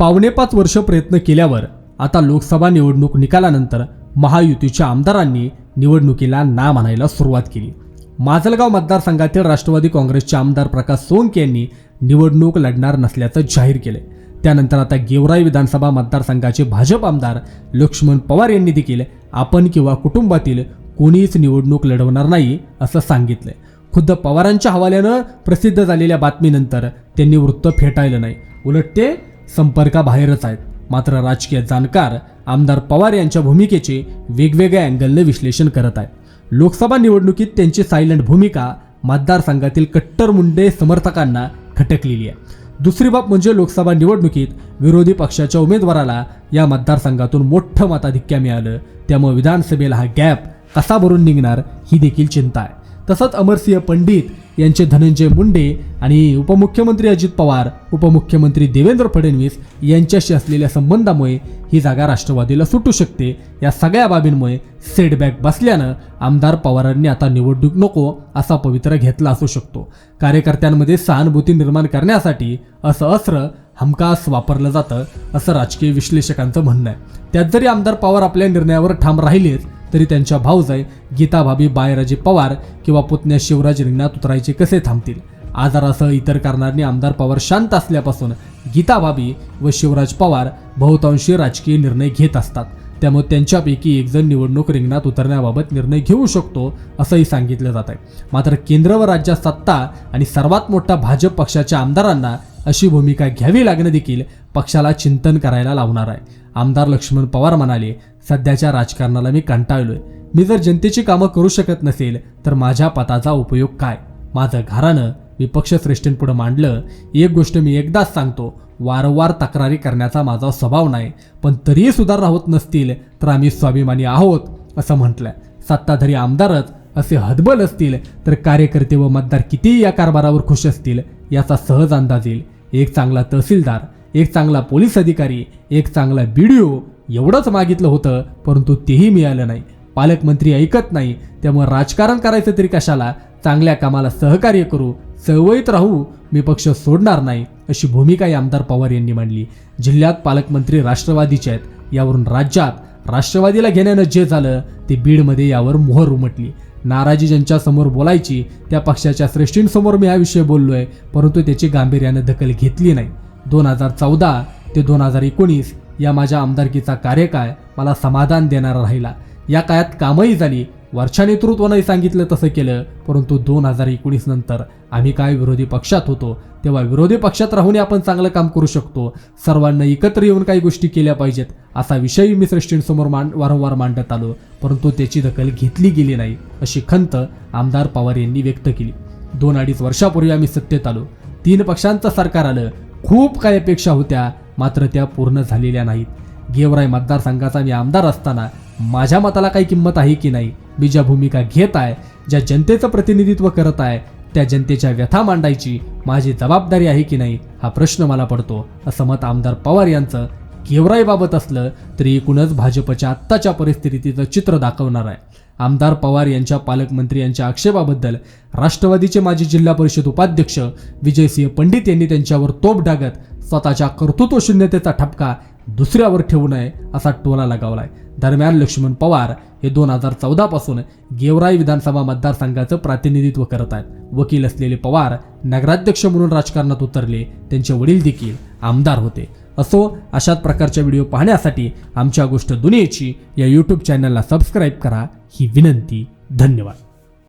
पावणे पाच वर्ष प्रयत्न केल्यावर आता लोकसभा निवडणूक निकालानंतर महायुतीच्या आमदारांनी निवडणुकीला ना म्हणायला सुरुवात केली. माजलगाव मतदारसंघातील राष्ट्रवादी काँग्रेसचे आमदार प्रकाश सोनके यांनी निवडणूक लढणार नसल्याचं जाहीर केले त्यानंतर आता गेवराई विधानसभा मतदारसंघाचे भाजप आमदार लक्ष्मण पवार यांनी देखील आपण किंवा कुटुंबातील कोणीच निवडणूक लढवणार नाही असं सांगितलंय. खुद्द पवारांच्या हवाल्यानं प्रसिद्ध झालेल्या बातमीनंतर त्यांनी वृत्त फेटाळलं नाही. उलट ते संपर्काबाहेरच आहेत. मात्र राजकीय जाणकार आमदार पवार यांच्या भूमिकेचे वेगवेगळ्या अँगलने विश्लेषण करत आहेत. लोकसभा निवडणुकीत त्यांची सायलंट भूमिका मतदारसंघातील कट्टर मुंडे समर्थकांना खटकलेली आहे. दुसरी बाब म्हणजे लोकसभा निवडणुकीत विरोधी पक्षाच्या उमेदवाराला या मतदारसंघातून मोठं मताधिक्य मिळालं. त्यामुळे विधानसभेला हा गॅप कसा भरून निघणार ही देखील चिंता आहे. तसंच अमरसिंह पंडित यांचे धनंजय मुंडे आणि उपमुख्यमंत्री अजित पवार उपमुख्यमंत्री देवेंद्र फडणवीस यांच्याशी असलेल्या संबंधामुळे ही जागा राष्ट्रवादीला सुटू शकते. या सगळ्या बाबींमुळे सेटबॅक बसल्यानं आमदार पवारांनी आता निवडणूक नको असा पवित्रा घेतला असू शकतो. कार्यकर्त्यांमध्ये सहानुभूती निर्माण करण्यासाठी असं अस्त्र हमखास वापरलं जातं असं राजकीय विश्लेषकांचं म्हणणं आहे. त्यात जरी आमदार पवार आपल्या निर्णयावर ठाम राहिलेच तरी त्यांच्या भाऊजाई आहे भाभी बायराजे पवार किंवा पुतण्या शिवराज रिंगणात उतरायचे कसे थांबतील? आजारासह इतर कारणांनी आमदार पवार शांत असल्यापासून गीताभाभी व शिवराज पवार बहुतांशी राजकीय निर्णय घेत असतात. त्यामुळे त्यांच्यापैकी एकजण निवडणूक रिंगणात उतरण्याबाबत निर्णय घेऊ शकतो असंही सांगितलं जात आहे मात्र केंद्र व राज्यात सत्ता आणि सर्वात मोठा भाजप पक्षाच्या आमदारांना अशी भूमिका घ्यावी लागणं देखील पक्षाला चिंतन करायला लावणार आहे. आमदार लक्ष्मण पवार म्हणाले सध्याच्या राजकारणाला मी कंटाळलोय. मी जर जनतेची कामं करू शकत नसेल तर माझ्या पदाचा उपयोग काय? माझं घरानं मी पक्षश्रेष्ठींपुढे मांडलं. एक गोष्ट मी एकदाच सांगतो वारंवार तक्रारी करण्याचा माझा स्वभाव नाही. पण तरीही सुधारणा होत नसतील तर आम्ही स्वाभिमानी आहोत असं म्हटलंय. सत्ताधारी आमदारच असे हदबल असतील तर कार्यकर्ते व मतदार कितीही या कारभारावर खुश असतील याचा सहज अंदाज येईल. एक चांगला तहसीलदार एक चांगला पोलीस अधिकारी एक चांगला बी डी ओ एवढंच मागितलं होतं परंतु तेही मिळालं नाही. पालकमंत्री ऐकत नाही त्यामुळे राजकारण करायचं तरी कशाला? चांगल्या कामाला सहकार्य करू चळवळीत राहू मी पक्ष सोडणार नाही अशी भूमिका आमदार पवार यांनी मांडली. जिल्ह्यात पालकमंत्री राष्ट्रवादीचे आहेत. यावरून राज्यात राष्ट्रवादीला घेण्यानं जे झालं ते बीडमध्ये यावर मोहर उमटली. नाराजी ज्यांच्या समोर बोलायची त्या पक्षाच्या श्रेष्ठींसमोर मी हा विषय आहे परंतु त्याची गांभीर्यानं दखल घेतली नाही. दोन हजार चौदा ते दोन हजार एकोणीस या माझ्या आमदारकीचा कार्यकाळ मला समाधान देणारा राहिला. या काळात कामही झाली वरच्या नेतृत्वानंही सांगितलं तसं केलं परंतु दोन हजार एकोणीस नंतर आम्ही काय विरोधी पक्षात होतो तेव्हा विरोधी पक्षात राहूनही आपण चांगलं काम करू शकतो. सर्वांना एकत्र येऊन काही गोष्टी केल्या पाहिजेत असा विषयही मी श्रेष्ठींसमोर मांड वारंवार मांडत आलो परंतु त्याची दखल घेतली गेली नाही. अशी खंत आमदार पवार यांनी व्यक्त केली. दोन अडीच वर्षापूर्वी आम्ही सत्तेत आलो. तीन पक्षांचं सरकार आलं. खूप काही अपेक्षा होत्या मात्र त्या पूर्ण झालेल्या नाहीत. गेवराय मतदारसंघाचा मी आमदार असताना माझ्या मताला काही किंमत आहे की नाही मी ज्या भूमिका घेत आहे ज्या जनतेचं प्रतिनिधित्व करत आहे त्या जनतेच्या व्यथा मांडायची माझी जबाबदारी आहे की नाही हा प्रश्न मला पडतो असं मत आमदार पवार यांचं गेवराईबाबत असलं तरी एकूणच भाजपच्या आत्ताच्या परिस्थितीचं चित्र दाखवणार आहे. आमदार पवार यांच्या पालकमंत्री यांच्या आक्षेपाबद्दल राष्ट्रवादीचे माजी जिल्हा परिषद उपाध्यक्ष विजयसिंह पंडित यांनी त्यांच्यावर तोप डागत स्वतःच्या कर्तृत्व शून्यतेचा ठपका दुसऱ्यावर ठेवू नये असा टोला लगावलाय. दरम्यान लक्ष्मण पवार हे दोन हजार चौदा पासून गेवराई विधानसभा मतदारसंघाचं प्रतिनिधित्व करत आहेत. वकील असलेले पवार नगराध्यक्ष म्हणून राजकारणात उतरले. त्यांचे वडील देखील आमदार होते. असो अशाच प्रकारच्या व्हिडिओ पाहण्यासाठी आमच्या गोष्ट दुनियेची या यूट्यूब चॅनलला सबस्क्राईब करा. ही विनंती धन्यवाद.